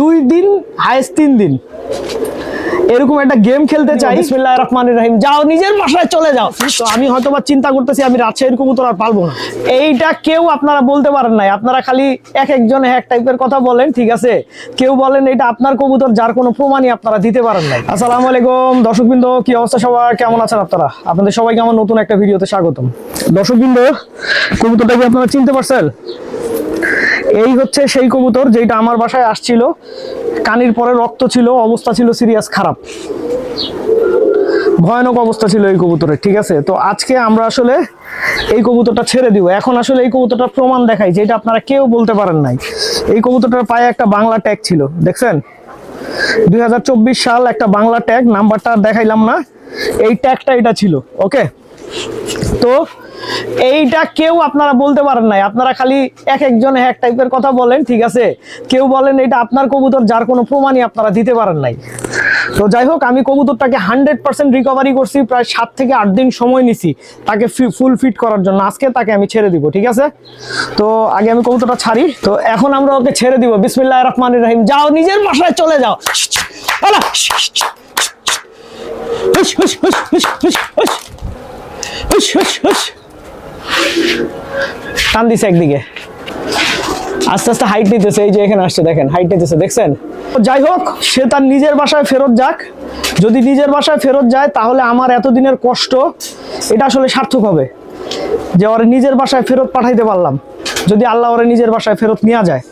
দুই দিন হায়েস্ট তিন দিন। এরকম একটা গেম খেলতে চাই। বিসমিল্লাহ রহমানির রহিম। যাও নিজের বাসায় চলে যাও। তো আমি হয়তো বা চিন্তা করতেছি আমি রাজশাহীর কবুতর আর পালবো না। এইটা কেউ আপনারা বলতে পারেন নাই। আপনারা খালি এক একজন এক টাইপের কথা বলেন ঠিক আছে? কেউ বলেন এটা আপনার কবুতর যার কোনো প্রমাণই আপনারা দিতে পারেন নাই। আসসালামু আলাইকুম দর্শকবৃন্দ কি অবস্থা সবার? কেমন আছেন আপনারা? আপনাদের সবাইকে আমার নতুন একটা ভিডিওতে স্বাগতম। দর্শকবৃন্দ কবুতরটা কি আপনারা চিনতে পারছেন? এই হচ্ছে সেই কবুতর যেটা আমার বাসায় আসছিল। কানির পরে রক্ত ছিল, অবস্থা ছিল সিরিয়াস খারাপ। ভয়ানক অবস্থা ছিল এই কবুতরের, ঠিক আছে? তো আজকে আমরা আসলে এই কবুতরটা ছেড়ে দিব। এখন আসলে এই কবুতরটা প্রমাণ দেখাই, যেটা আপনারা কেউ বলতে পারেন নাই। এই কবুতরটার পায়ে একটা বাংলা ট্যাগ ছিল, দেখছেন? দুই হাজার চব্বিশ সাল একটা বাংলা ট্যাগ নাম্বারটা দেখাইলাম না। এই ট্যাগটা এটা ছিল ওকে তো এইটা কেউ আপনারা বলতে পারেন নাই। আপনারা খালি এক একজন এক টাইপের কথা বলেন ঠিক আছে? কেউ বলেন এটা আপনার কবুতর যার কোনো প্রমাণই আপনারা দিতে পারেন নাই। তো যাই হোক আমি কবুতরটাকে হান্ড্রেড পার্সেন্ট রিকভারি করছি প্রায় সাত থেকে আট দিন সময় নিছি তাকে ফুল ফিট করার জন্য। আজকে তাকে আমি ছেড়ে দিব ঠিক আছে? তো আগে আমি কবুতরটা ছাড়ি। তো এখন আমরা ওকে ছেড়ে দিব। বিসমিল্লাহ রহমান রহিম। যাও নিজের বাসায় চলে যাও। হুশ, হুশ, হুশ। হুশ, হুশ, হুশ। টান দিছে একদিকে। আস্তে আস্তে হাইট নিতেছে, এই যে এখানে আসছে, দেখেন হাইট নিতেছে, দেখছেন? যাই হোক, সে তার নিজের বাসায় ফেরত যাক। যদি নিজের বাসায় ফেরত যায়, তাহলে আমার এতদিনের কষ্ট, এটা আসলে সার্থক হবে। যে ওরে নিজের বাসায় ফেরত পাঠাইতে পারলাম। যদি আল্লাহ ওরে নিজের বাসায় ফেরত নেওয়া যায়।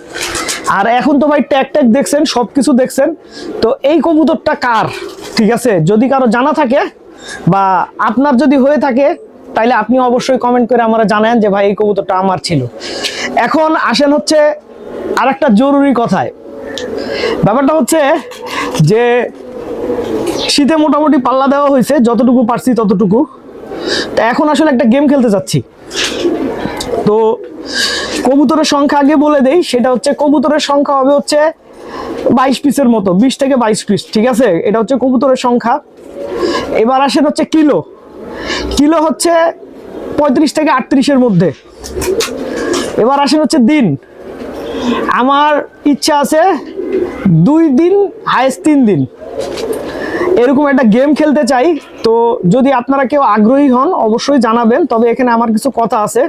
আর এখন তো ভাই ট্যাগ ট্যাক দেখছেন সব কিছু দেখছেন। তো এই কবুতরটা কার? ঠিক আছে? যদি কারও জানা থাকে বা আপনার যদি হয়ে থাকে তাইলে আপনি অবশ্যই কমেন্ট করে আমরা জানান যে, ভাই, এই কবুতরটা আমার ছিল। এখন আসেন হচ্ছে আর একটা জরুরি কথায়। ব্যাপারটা হচ্ছে যে, শীতে মোটামুটি পাল্লা দেওয়া হয়েছে, যতটুকু পারছি ততটুকু। তো এখন আসলে একটা গেম খেলতে যাচ্ছি। তো কবুতরের সংখ্যা আগে বলে দেই, সেটা হচ্ছে কবুতরের সংখ্যা হবে হচ্ছে বাইশ পিসের মতো, বিশ থেকে বাইশ পিস, ঠিক আছে? এটা হচ্ছে কবুতরের সংখ্যা। এবার আসেন হচ্ছে কিলো। কিলো হচ্ছে পঁয়ত্রিশ থেকে আটত্রিশের মধ্যে। এবার আসেন হচ্ছে দিন। আমার ইচ্ছা আছে দুই দিন হায়েস্ট তিন দিন। এরকম একটা গেম খেলতে চাই। তো যদি আপনারা কেউ আগ্রহী হন, অবশ্যই জানাবেন। তবে এখানে আমার কিছু কথা আছে।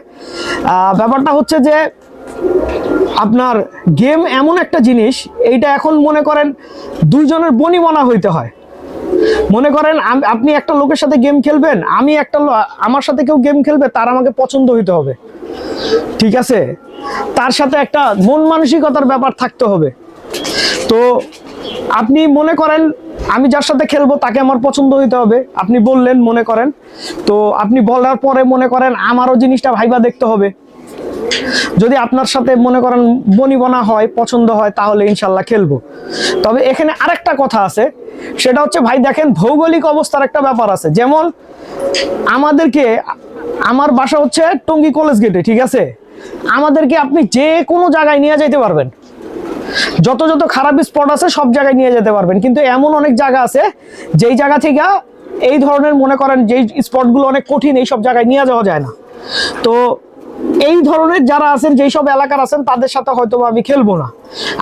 ব্যাপারটা হচ্ছে যে আপনার গেম এমন একটা জিনিস, এইটা এখন মনে করেন দুইজনের বনিবনা হইতে হয়। মনে করেন আপনি একটা লোকের সাথে গেম খেলবেন, আমি একটা আমার সাথে কেউ গেম খেলবে, তার আমাকে পছন্দ হইতে হবে। ঠিক আছে? তার সাথে একটা মন মানসিকতার ব্যাপার থাকতে হবে। তো আপনি মনে করেন, আমি যার সাথে খেলব, তাকে আমার পছন্দ হইতে হবে। আপনি বললেন মনে করেন। তো আপনি বলার পরে মনে করেন, আমারও জিনিসটা ভাইবা দেখতে হবে। যদি আপনার সাথে মনে করেন বনিবনা হয়, পছন্দ হয়, তাহলে ইনশাল্লাহ খেলব। তবে এখানে আরেকটা কথা আছে, সেটা হচ্ছে ভাই দেখেন, ভৌগোলিক অবস্থার একটা ব্যাপার আছে। যেমন আমাদেরকে, আমার বাসা হচ্ছে টঙ্গী কলেজ গেটে, ঠিক আছে? আমাদেরকে আপনি যে কোনো জায়গায় নিয়ে যাইতে পারবেন। যত যত খারাপ স্পট আছে, সব জায়গায় নিয়ে যেতে পারবেন। কিন্তু এমন অনেক জায়গা আছে, যেই জায়গা থেকে এই ধরনের মনে করেন, যেই স্পটগুলো অনেক কঠিন এই সব জায়গায় নিয়ে যাওয়া যায় না। তো এই ধরনের যারা আছেন, যেই সব এলাকার আছেন, তাদের সাথে হয়তো আমি খেলব না।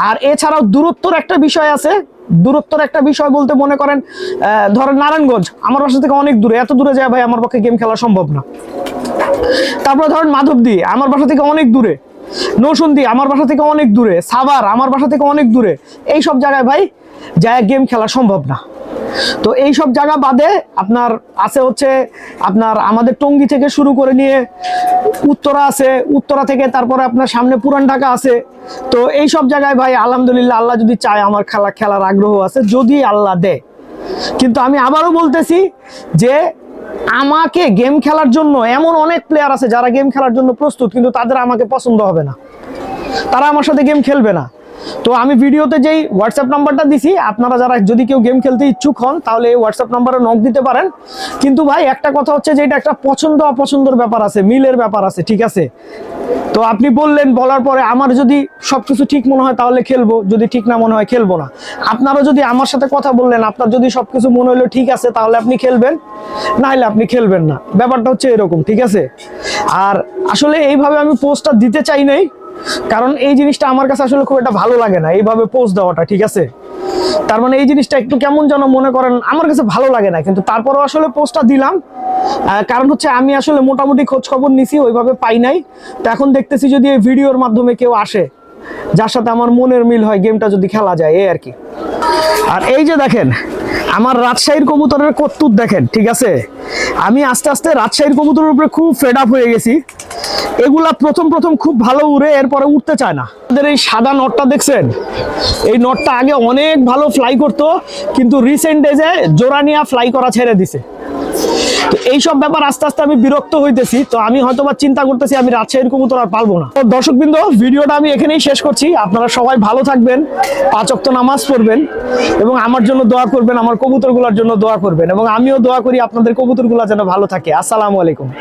আর এছাড়াও দূরত্বর একটা বিষয় আছে। দূরত্বর একটা বিষয় বলতে মনে করেন ধরেন নারায়ণগঞ্জ, আমার বাসা থেকে অনেক দূরে। এত দূরে যায় ভাই, আমার পক্ষে গেম খেলা সম্ভব না। তারপরে ধরেন মাধবদী, আমার বাসা থেকে অনেক দূরে। নৌসন্দি, আমার বাসা থেকে অনেক দূরে। সাভার, আমার বাসা থেকে অনেক দূরে। এই সব জায়গায় ভাই, যায় গেম খেলা সম্ভব না। তো এই সব জায়গা বাদে আপনার আছে হচ্ছে আপনার আমাদের টঙ্গী থেকে শুরু করে নিয়ে উত্তরা আছে, উত্তরা থেকে তারপরে আপনার সামনে পুরান ঢাকা আছে। তো এই সব জায়গায় ভাই আলহামদুলিল্লাহ আল্লাহ যদি চায় আমার খেলা খেলার আগ্রহ আছে, যদি আল্লাহ দেয় কিন্তু আমি আবারও বলতেছি যে আমাকে গেম খেলার জন্য এমন অনেক প্লেয়ার আছে যারা গেম খেলার জন্য প্রস্তুত, কিন্তু তাদের আমাকে পছন্দ হবে না। তারা আমার সাথে গেম খেলবে না। তো আমি ভিডিওতে যেই হোয়াটসঅ্যাপ নাম্বারটা দিছি, আপনারা যারা যদি কেউ গেম খেলতে ইচ্ছুক হন, তাহলে এই হোয়াটসঅ্যাপ নাম্বারে নক দিতে পারেন। কিন্তু ভাই, একটা কথা হচ্ছে যে এটা একটা পছন্দ অপছন্দের ব্যাপার আছে, মিলের ব্যাপার আছে, ঠিক আছে? তো আপনি বললেন, বলার পরে আমার যদি সবকিছু ঠিক মনে হয়, তাহলে খেলব। যদি ঠিক না মনে হয়, খেলব না। আপনারও যদি আমার সাথে কথা বললেন, আপনার যদি সবকিছু মনে হলো ঠিক আছে, তাহলে আপনি খেলবেন। না হলে আপনি খেলবেন না। ব্যাপারটা হচ্ছে এরকম, ঠিক আছে? আর আসলে এইভাবে আমি পোস্টটা দিতে চাই নাই। কারণ এই জিনিসটা আমার কাছে আসলে খুব একটা ভালো লাগে না, এইভাবে পোস্ট দেওয়াটা, ঠিক আছে? তার মানে এই জিনিসটা একটু কেমন যেন মনে করেন, আমার কাছে ভালো লাগে না, কিন্তু তারপরও আসলে পোস্টটা দিলাম। কারণ হচ্ছে আমি আসলে মোটামুটি খোঁজ খবর নিছি, ওইভাবে পাই নাই। তো এখন দেখতেছি যদি এই ভিডিওর মাধ্যমে কেউ আসে, যার সাথে আমার মনের মিল হয় গেমটা যদি খেলা যায়, এই আর কি। আর এই যে দেখেন আমার রাজশাহীর কবুতরের কত্তুর দেখেন, ঠিক আছে? আমি আস্তে আস্তে রাজশাহীর কবুতরের উপরে খুব ফেড আপ হয়ে গেছি। এগুলা প্রথম প্রথম খুব ভালো উড়ে, এরপরে উঠতে চায় না। আমাদের এই সাদা নটটা দেখছেন? এই নটটা আগে অনেক ভালো ফ্লাই করতো, কিন্তু রিসেন্ট এজে জোরানিয়া ফ্লাই করা ছেড়ে দিছে। তো এইসব ব্যাপার আস্তে আস্তে আমি বিরক্ত হইতেছি, তো আমি হয়তো বা চিন্তা করতেছি আমি রাজশাহীর কবুতর আর পারব না। তো দর্শকবৃন্দ, ভিডিওটা আমি এখানেই শেষ করছি। আপনারা সবাই ভালো থাকবেন, পাঁচ অক্ত নামাজ পড়বেন এবং আমার জন্য দোয়া করবেন, আমার কবুতরগুলোর জন্য দোয়া করবেন এবং আমিও দোয়া করি আপনাদের কবুতরগুলো যেন ভালো থাকে। আসসালামু আলাইকুম।